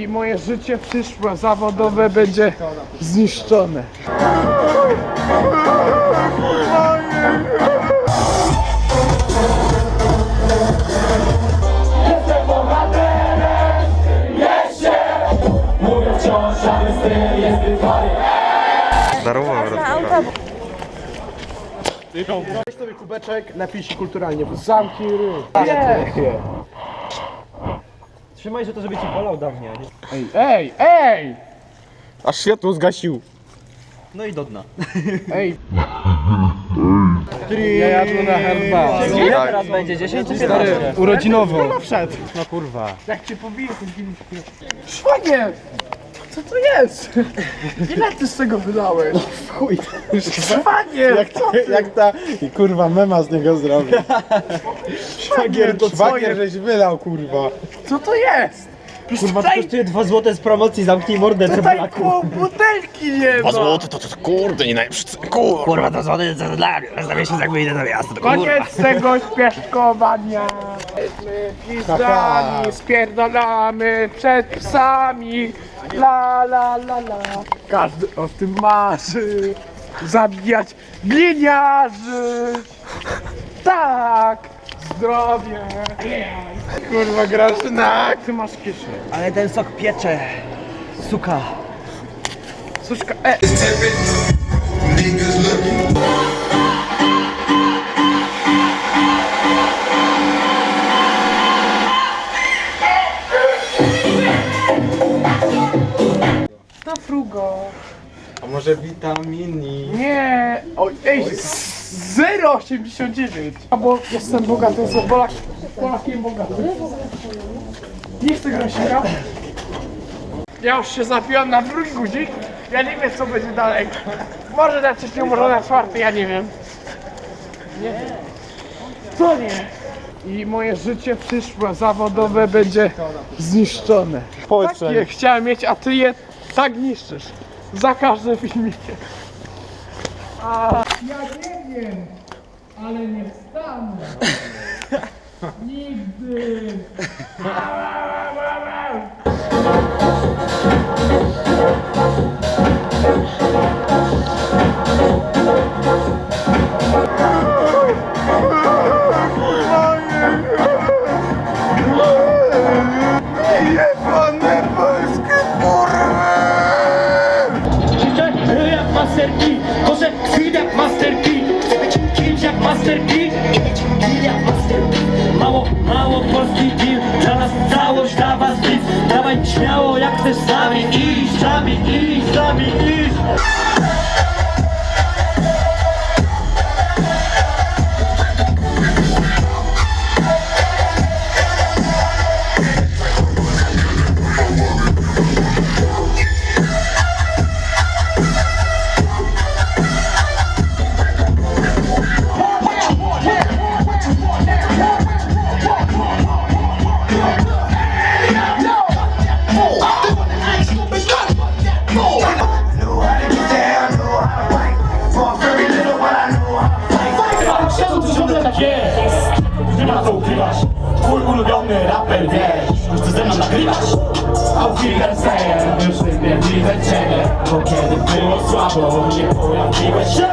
I moje życie przyszłe, zawodowe będzie zniszczone. Jestem się. Mówię wciąż, Weź sobie kubeczek, napij się kulturalnie. Zamknij ryj. Nie. Trzymaj, że to żeby ci bolał dawniej. Ej, ej, ej! Aż światło zgasił. No i do dna. Ej. Ja jadłem na herbatę. Ile Tak. teraz będzie? 10 czy 15? Urodzinowo. No wszedł. No kurwa. Jak cię pobiję, to. Szwagier! Co to jest? Ile ty z tego wylałeś? No chuj. Szwagier! Jak, co ty? Jak ta kurwa mema z niego zrobił. szwagier, to co Szwagier żeś wylał kurwa. Co to jest? Kurwa, to Tutaj, kosztuje 2 złote z promocji, zamknij mordę, tutaj cebulaku. pół butelki nie ma. Złoty to, to, to kurde, nie najlepszy kur... Kurwa, to złote to dla mnie. Za miesiąc jak wyjdę do miasta, to Koniec tego śpieszkowania. My pizdami spierdolamy przed psami. La la la la. Każdy o tym marzy. Zabijać gliniarzy. Tak. Zdrowie. Kurwa Grażyna, jak ty masz kieszeń? Ale ten sok piecze. Suka. Suszka, e. Na frugo. A może witamini? Nie, oj, ej, 0,89. Albo jestem bogaty, jestem Polak, Polakiem bogaty. Nie chcę grosika. Ja już się zapiłem na drugi guzik. Ja nie wiem co będzie dalej. Może na trzeci, może na czwarty, ja nie wiem. Nie. Co nie? I moje życie przyszłe, zawodowe będzie zniszczone. Takie chciałem mieć, a ty je tak niszczysz. Za każdym filmikiem. A ja nie wiem, ale nie wstanę. Nigdy. Życzę jak Master P, może kwit jak Master P Master P Mało, mało polski deal Dla nas całość, dla was nic. Dawaj śmiało jak chcesz z nami iść Sami iść, sami iść wiesz Chce ze mną nagrywać? Auf Wiedersehen Już wypierdliwe ciebie Bo kiedy było słabo Nie pojawiłeś się,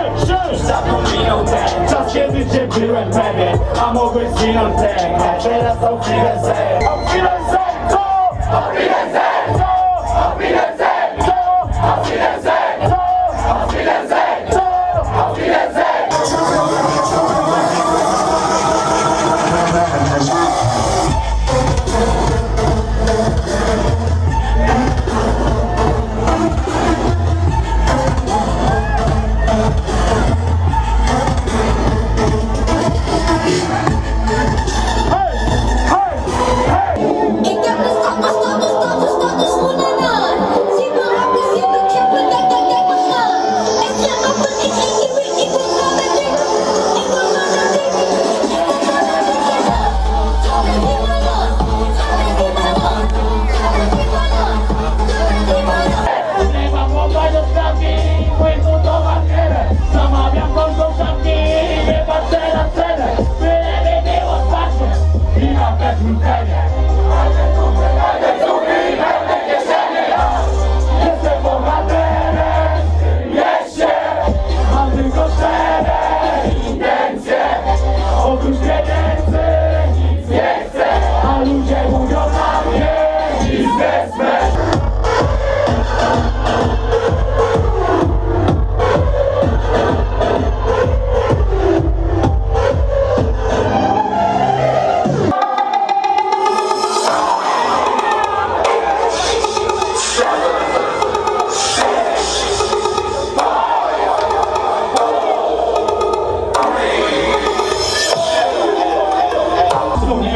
minął ten Czas kiedy cię byłem pewien A mogłeś zginąć ten A teraz Auf Wiedersehen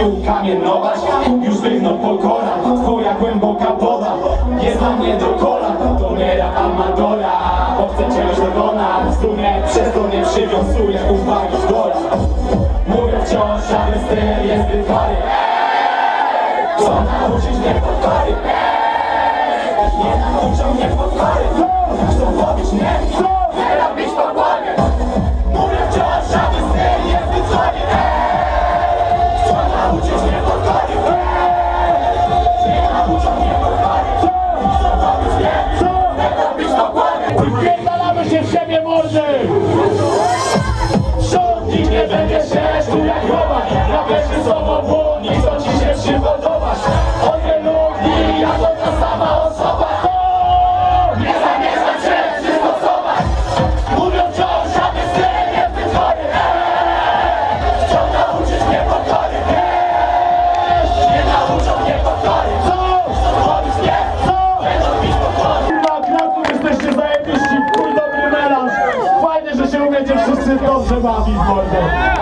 tu kamienować Tu już dymno pokora, twoja głęboka woda. Jest dla mnie do kola, to nie amadora Bo chcę ciąć do gona, sumie przez to nie przywiązuję uwagi zgoda Mówię wciąż, żaden styl jest zbyt pary Co nauczyć mnie podpory? Nie nauczą mnie podpory Chcą pobić mnie? nie mordy! Rządnik nie będzie się tu jak chłopak, na pewno sobą się dobrze bawić, mordo.